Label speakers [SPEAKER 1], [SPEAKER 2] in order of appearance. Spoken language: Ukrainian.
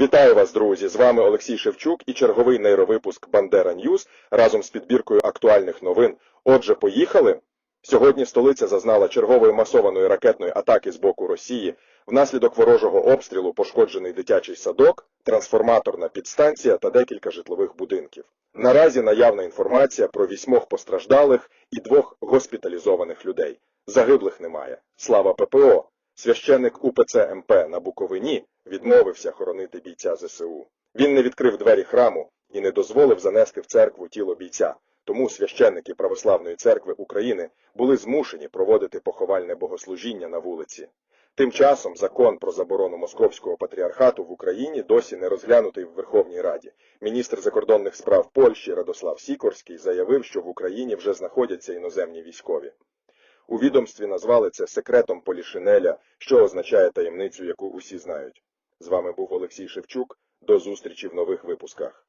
[SPEAKER 1] Вітаю вас, друзі! З вами Олексій Шевчук і черговий нейровипуск Бандера Ньюз разом з підбіркою актуальних новин. Отже, поїхали. Сьогодні столиця зазнала чергової масованої ракетної атаки з боку Росії. Внаслідок ворожого обстрілу пошкоджений дитячий садок, трансформаторна підстанція та декілька житлових будинків. Наразі наявна інформація про вісьмох постраждалих і двох госпіталізованих людей. Загиблих немає. Слава ППО! Священник УПЦ МП на Буковині відмовився хоронити бійця ЗСУ. Він не відкрив двері храму і не дозволив занести в церкву тіло бійця. Тому священники Православної церкви України були змушені проводити поховальне богослужіння на вулиці. Тим часом закон про заборону московського патріархату в Україні досі не розглянутий в Верховній Раді. Міністр закордонних справ Польщі Радослав Сікорський заявив, що в Україні вже знаходяться іноземні військові. У відомстві назвали це секретом Полішинеля, що означає таємницю, яку усі знають. З вами був Олексій Шевчук. До зустрічі в нових випусках.